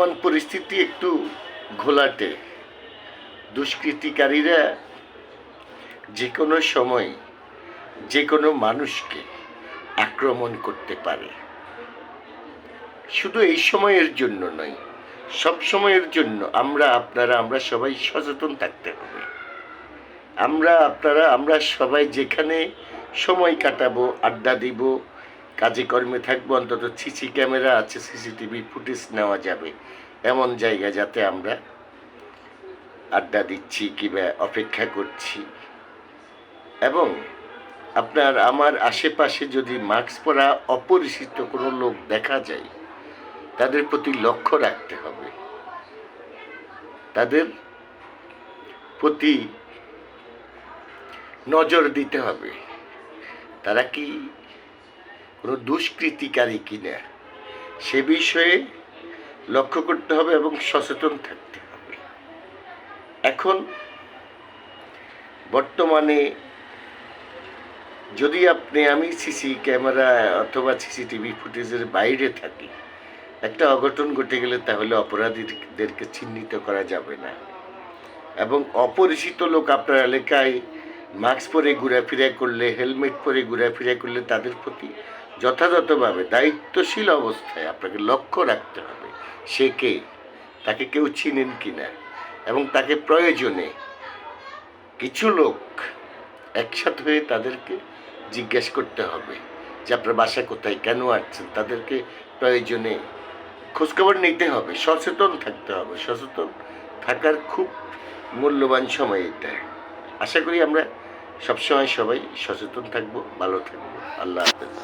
বর্তমান পরিস্থিতি একটু ঘোলাটে। দুষ্কৃতিকারীরা যে কোনো সময় যে কোনো মানুষকে আক্রমণ করতে পারে। শুধু এই সময়ের জন্য নয়, সব সময়ের জন্য আমরা, আপনারা, আমরা সবাই সচেতন থাকতে হবে। আমরা, আপনারা, আমরা সবাই যেখানে সময় কাটাবো, আড্ডা দিব কাজে কর্মে থাকব, অন্তত সিসি ক্যামেরা আছে, সিসিটিভি ফুটেজ নেওয়া যাবে। এমন জায়গা যাতে আমরা আড্ডা দিচ্ছি কিংবা অপেক্ষা করছি। এবং আপনার আমার আশেপাশে যদি মাস্ক পরা অপরিচিত কোনো লোক দেখা যায়, তাদের প্রতি লক্ষ্য রাখতে হবে। তাদের প্রতি নজর দিতে হবে। তারা কি কোনো দুষ্কৃতিকারী কিনা, সে বিষয়ে লক্ষ্য করতে হবে এবং সচেতন থাকতে হবে। এখন বর্তমানে যদি আপনি আমি সিসি ক্যামেরা অথবা সিসিটিভি ফুটেজের বাইরে থাকি, একটা অঘটন ঘটে গেলে তাহলে অপরাধীদেরকে চিহ্নিত করা যাবে না। এবং অপরিচিত লোক আপনার এলাকায় মাস্ক পরে ঘোরাফেরা করলে, হেলমেট পরে ঘোরাফেরা করলে তাদের প্রতি যথাযথভাবে দায়িত্বশীল অবস্থায় আপনাকে লক্ষ্য রাখতে হবে। সে কে? তাকে কেউ চিনেন কি না এবং তাকে প্রয়োজনে কিছু লোক একসাথে হয়ে তাদেরকে জিজ্ঞেস করতে হবে যে আপনার বাসা কোথায়, কেন আসছেন? তাদেরকে প্রয়োজনে খোঁজখবর নিতে হবে, সচেতন থাকতে হবে। সচেতন থাকার খুব মূল্যবান সময় এটা। আশা করি আমরা সবসময় সবাই সচেতন থাকব, ভালো থাকব। আল্লাহ হাফেজ।